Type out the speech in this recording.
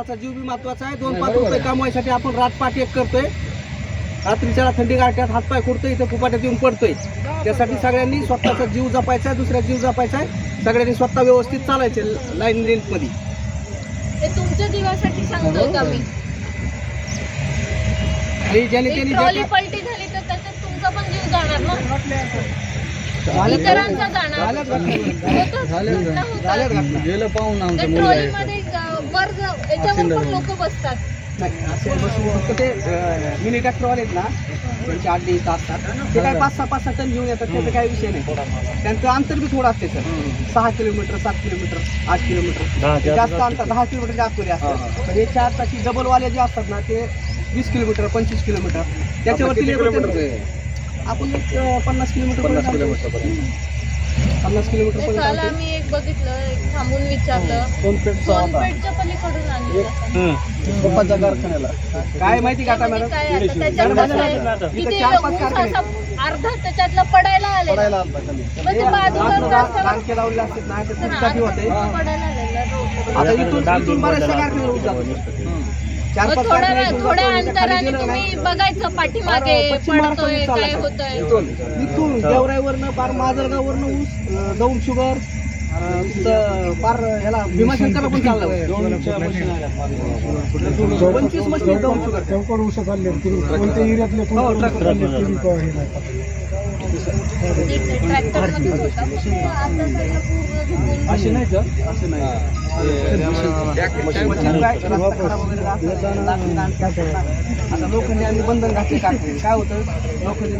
स्वतःचा जीव बी महत्त्वाचा आहे दोन पाच रुपये कमवायसाठी आपण रातपाट एक करतोय रात्रीच्या थंडी गाठ्यात हातपाय कुडतोय इथं कुपाट्यात येऊन पडतोय त्यासाठी सगळ्यांनी स्वतःचा जीव जपायचा आहे दुसऱ्या जीव जपायचा आहे सगळ्यांनी स्वतः व्यवस्थित चालायचे लाईन लेंथमध्ये ते तुमच्या जीवासाठी सांगतोय का मी आणि ज्याने एक त्यांनी ट्रॉली ज्या- पलटी झाली तर त्याच्यात तुमचा पण जीव जाणार ना झाल्यात- इतरांचा जाणार झाल्यात घटना. होतं, झाल्यात घटना होतात. झाल्यात घटना. गेलं पाहून आमचं आहे. जा- याच्यावर पण लोक बसतात. नाही, असे बसून फक्त ते मिनी ट्रॅक्टरवाले आहेत ना त्यांचे आठ दिवस असतात. ते काय पाच सहा पाच सहा टन घेऊन येतात त्याचा काही विषय नाही. त्यांचं अंतर बी थोडं असते सर. सहा किलोमीटर सात किलोमीटर आठ किलोमीटर. जास्त अंतर दहा किलोमीटर जास्त वर असतात पण हे चार ताशी डबलवाले जे असतात ना ते वीस किलोमीटर पंचवीस किलोमीटर. त्याच्यावरती आपण एक पन्नास किलोमीटर पन्नास किलोमीटर ते काल. आम्ही एक बघितलं एक थांबून विचारलं. होता. सोनपेठच्या पलीकडून आणलं पप्पाच्या कारखान्याला. काय माहिती का आता मॅडम? काय आता त्याच्यात इथं कसं आहे? की ते चार पाच ऊस कारखाने. असा अर्धा त्याच्यातला पडायला आलेला पडायला आलता खाली. मग ते बाजूला रस्त्यावर- कारखे लावले असतात ना ते तर तुटकाठी होते. पडायला आलेला. आता इथून इथून बऱ्याचशा कारखान्यावर ऊस जातो. चार मग पाच थोड्या कारखाने वेळ- इथून थोड्या अंतराने तुम्ही बघायचं पाठीमागे पडतोय काय होतंय. इथून इथून देवराईवरनं पार माजलगाववरनं ऊस दौंड शुगर पार ह्याला भीमाशंकरला पण चाललं. पंचवीस मशीन दौंड शुगर. चौकड ऊस चालले कोणत्या एरियातले हो, ट्रॅक्टर. असे नाही. सर असे नाही आता लोकांनी आम्ही बंधन घातले काय होतं? लोकांनी